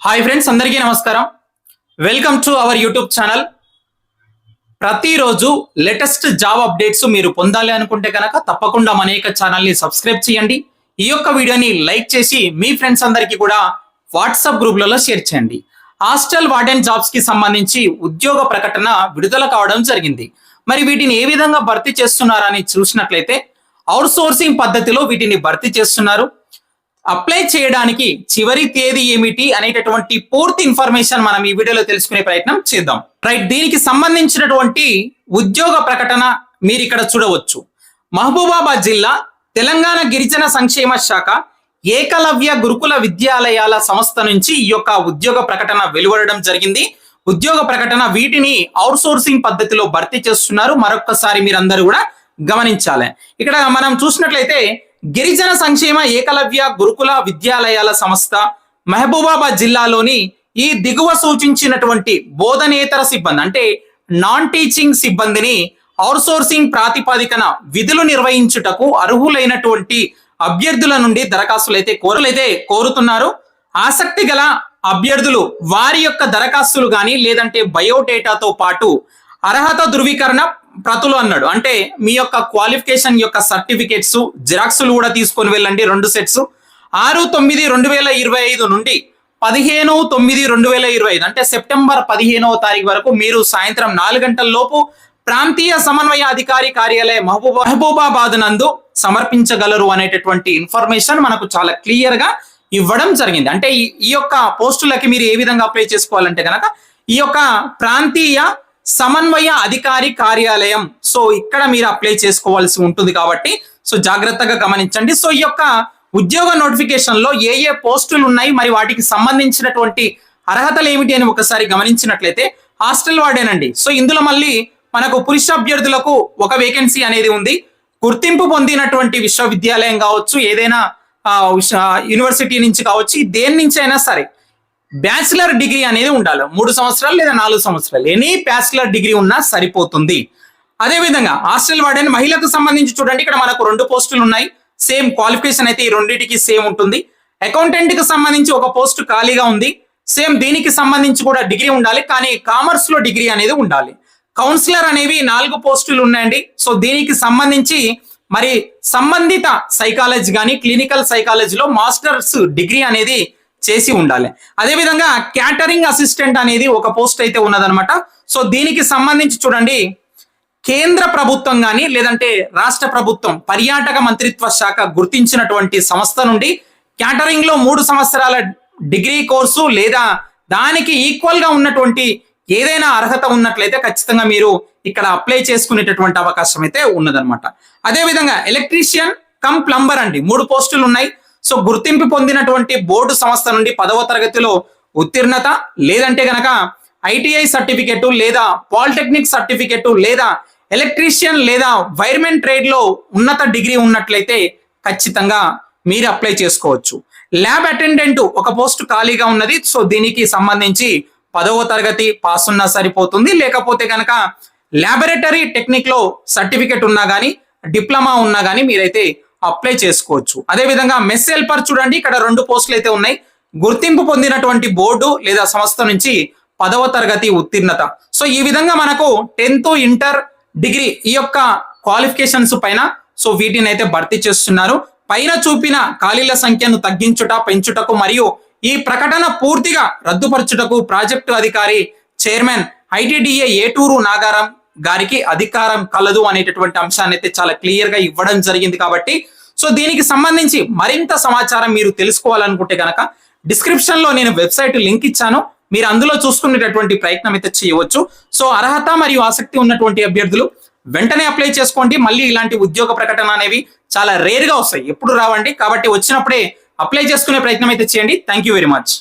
Hi friends అందరికీ నమస్కారం. Welcome to our YouTube channel ప్రతిరోజు లేటెస్ట్ జాబ్ అప్డేట్స్ మీరు పొందాలి అనుకుంటే కనుక తప్పకుండా మన యొక్క ఛానల్ని సబ్స్క్రైబ్ చేయండి. ఈ యొక్క వీడియోని లైక్ చేసి మీ ఫ్రెండ్స్ అందరికీ కూడా వాట్సాప్ గ్రూప్లలో షేర్ చేయండి. హాస్టల్ వార్డెన్ జాబ్స్కి సంబంధించి ఉద్యోగ ప్రకటన విడుదల కావడం జరిగింది. మరి వీటిని ఏ విధంగా భర్తీ చేస్తున్నారని చూసినట్లయితే అవుట్సోర్సింగ్ పద్ధతిలో వీటిని భర్తీ చేస్తున్నారు. అప్లై చేయడానికి చివరి తేదీ ఏమిటి అనేటటువంటి పూర్తి ఇన్ఫర్మేషన్ మనం ఈ వీడియోలో తెలుసుకునే ప్రయత్నం చేద్దాం. రైట్ దీనికి సంబంధించినటువంటి ఉద్యోగ ప్రకటన మీరు ఇక్కడ చూడవచ్చు. మహబూబాబాద్ జిల్లా తెలంగాణ గిరిజన సంక్షేమ శాఖ ఏకలవ్య గురుకుల విద్యాలయాల సంస్థ నుంచి ఈ యొక్క ఉద్యోగ ప్రకటన వెలువడడం జరిగింది. ఉద్యోగ ప్రకటన వీటిని అవుట్ సోర్సింగ్ పద్ధతిలో భర్తీ చేస్తున్నారు. మరొకసారి మీరందరూ కూడా గమనించాలి. ఇక్కడ మనం చూసినట్లయితే గిరిజన సంక్షేమ ఏకలవ్య గురుకుల విద్యాలయాల సంస్థ మహబూబాబాద్ జిల్లాలోని ఈ దిగువ సూచించినటువంటి బోధనేతర సిబ్బంది అంటే నాన్ టీచింగ్ సిబ్బందిని అవుట్సోర్సింగ్ ప్రాతిపదికన విధులు నిర్వహించుటకు అర్హులైనటువంటి అభ్యర్థుల నుండి దరఖాస్తులు అయితే కోరలైతే కోరుతున్నారు. ఆసక్తి గల అభ్యర్థులు వారి యొక్క దరఖాస్తులు కానీ లేదంటే బయోడేటాతో పాటు అర్హత ధృవీకరణ ప్రతులు అన్నాడు. అంటే మీ యొక్క క్వాలిఫికేషన్ యొక్క సర్టిఫికేట్స్ జిరాక్స్లు కూడా తీసుకొని వెళ్ళండి రెండు సెట్స్ ఆరు తొమ్మిది రెండు వేల ఇరవై ఐదు నుండి పదిహేను తొమ్మిది రెండు వేల ఇరవై ఐదు అంటే సెప్టెంబర్ పదిహేనవ తారీఖు వరకు మీరు సాయంత్రం నాలుగు గంటల లోపు ప్రాంతీయ సమన్వయ అధికారి కార్యాలయం మహబూబా మహబూబాబాద్ నందు సమర్పించగలరు అనేటటువంటి ఇన్ఫర్మేషన్ మనకు చాలా క్లియర్గా ఇవ్వడం జరిగింది. అంటే ఈ యొక్క పోస్టులకి మీరు ఏ విధంగా అప్లై చేసుకోవాలంటే కనుక ఈ యొక్క ప్రాంతీయ సమన్వయ అధికారి కార్యాలయం. సో ఇక్కడ మీరు అప్లై చేసుకోవాల్సి ఉంటుంది కాబట్టి సో జాగ్రత్తగా గమనించండి. సో ఈ యొక్క ఉద్యోగ నోటిఫికేషన్లో ఏ ఏ పోస్టులు ఉన్నాయి మరి వాటికి సంబంధించినటువంటి అర్హతలు ఏమిటి అని ఒకసారి గమనించినట్లయితే హాస్టల్ వార్డేనండి. సో ఇందులో మళ్ళీ మనకు పురుష అభ్యర్థులకు ఒక వేకెన్సీ అనేది ఉంది. గుర్తింపు పొందినటువంటి విశ్వవిద్యాలయం కావచ్చు ఏదైనా యూనివర్సిటీ నుంచి కావచ్చు దేని నుంచి అయినా సరే. బ్యాచిలర్ డిగ్రీ అనేది ఉండాలి. మూడు సంవత్సరాలు లేదా నాలుగు సంవత్సరాలు. ఎనీ బ్యాచిలర్ డిగ్రీ ఉన్నా సరిపోతుంది. అదే విధంగా హాస్టల్ వార్డెన్ మహిళకు సంబంధించి చూడండి ఇక్కడ మనకు రెండు పోస్టులు ఉన్నాయి. సేమ్ క్వాలిఫికేషన్ అయితే ఈ రెండింటికి సేమ్ ఉంటుంది. అకౌంటెంట్కి సంబంధించి ఒక పోస్ట్ ఖాళీగా ఉంది. సేమ్ దీనికి సంబంధించి కూడా డిగ్రీ ఉండాలి కానీ కామర్స్లో డిగ్రీ అనేది ఉండాలి. కౌన్సిలర్ అనేవి నాలుగు పోస్టులు ఉన్నాయండి. సో దీనికి సంబంధించి మరి సంబంధిత సైకాలజీ కానీ క్లినికల్ సైకాలజీలో మాస్టర్స్ డిగ్రీ అనేది చేసి ఉండాలి. అదేవిధంగా క్యాటరింగ్ అసిస్టెంట్ అనేది ఒక పోస్ట్ అయితే ఉన్నదనమాట సో దీనికి సంబంధించి చూడండి కేంద్ర ప్రభుత్వం కానీ లేదంటే రాష్ట్ర ప్రభుత్వం పర్యాటక మంత్రిత్వ శాఖ గుర్తించినటువంటి సంస్థ నుండి క్యాటరింగ్లో మూడు సంవత్సరాల డిగ్రీ కోర్సు లేదా దానికి ఈక్వల్గా ఉన్నటువంటి ఏదైనా అర్హత ఉన్నట్లయితే ఖచ్చితంగా మీరు ఇక్కడ అప్లై చేసుకునేటటువంటి అవకాశం అయితే ఉన్నదన్నమాట. అదే విధంగా ఎలక్ట్రీషియన్ కమ్ ప్లంబర్ అండి. మూడు పోస్టులు ఉన్నాయి. సో గుర్తింపు పొందినటువంటి బోర్డు సంస్థ నుండి పదవ తరగతిలో ఉత్తీర్ణత లేదంటే గనక ఐటీఐ సర్టిఫికెట్ లేదా పాలిటెక్నిక్ సర్టిఫికెట్ లేదా ఎలక్ట్రీషియన్ లేదా వైర్మెన్ ట్రేడ్లో ఉన్నత డిగ్రీ ఉన్నట్లయితే ఖచ్చితంగా మీరు అప్లై చేసుకోవచ్చు. ల్యాబ్ అటెండెంట్ ఒక పోస్ట్ ఖాళీగా ఉన్నది. సో దీనికి సంబంధించి పదవ తరగతి పాస్ ఉన్నా సరిపోతుంది. లేకపోతే కనుక ల్యాబొరేటరీ టెక్నిక్లో సర్టిఫికెట్ ఉన్నా కానీ డిప్లొమా ఉన్నా కానీ మీరైతే అప్లై చేసుకోవచ్చు. అదే విధంగా మెస్ హెల్పర్ చూడండి ఇక్కడ రెండు పోస్టులు అయితే ఉన్నాయి. గుర్తింపు పొందినటువంటి బోర్డు లేదా సంస్థ నుంచి పదవ తరగతి ఉత్తీర్ణత. సో ఈ విధంగా మనకు టెన్త్ ఇంటర్ డిగ్రీ ఈ యొక్క క్వాలిఫికేషన్స్ పైన సో వీటిని అయితే భర్తీ చేస్తున్నారు. పైన చూపిన ఖాళీల సంఖ్యను తగ్గించుట పెంచుటకు మరియు ఈ ప్రకటన పూర్తిగా రద్దుపరచుటకు ప్రాజెక్టు అధికారి చైర్మన్ ఐటీడీఏ ఏటూరు నాగారం గారికి అధికారం కలదు అనేటటువంటి అంశాన్ని అయితే చాలా క్లియర్గా ఇవ్వడం జరిగింది కాబట్టి సో దీనికి సంబంధించి మరింత సమాచారం మీరు తెలుసుకోవాలనుకుంటే గనక డిస్క్రిప్షన్లో నేను వెబ్సైట్ లింక్ ఇచ్చాను. మీరు అందులో చూసుకునేటటువంటి ప్రయత్నం అయితే చేయవచ్చు. సో అర్హత మరియు ఆసక్తి ఉన్నటువంటి అభ్యర్థులు వెంటనే అప్లై చేసుకోండి. మళ్ళీ ఇలాంటి ఉద్యోగ ప్రకటన అనేవి చాలా రేర్గా వస్తాయి. ఎప్పుడు రావండి. కాబట్టి వచ్చినప్పుడే అప్లై చేసుకునే ప్రయత్నం అయితే చేయండి. Thank you very much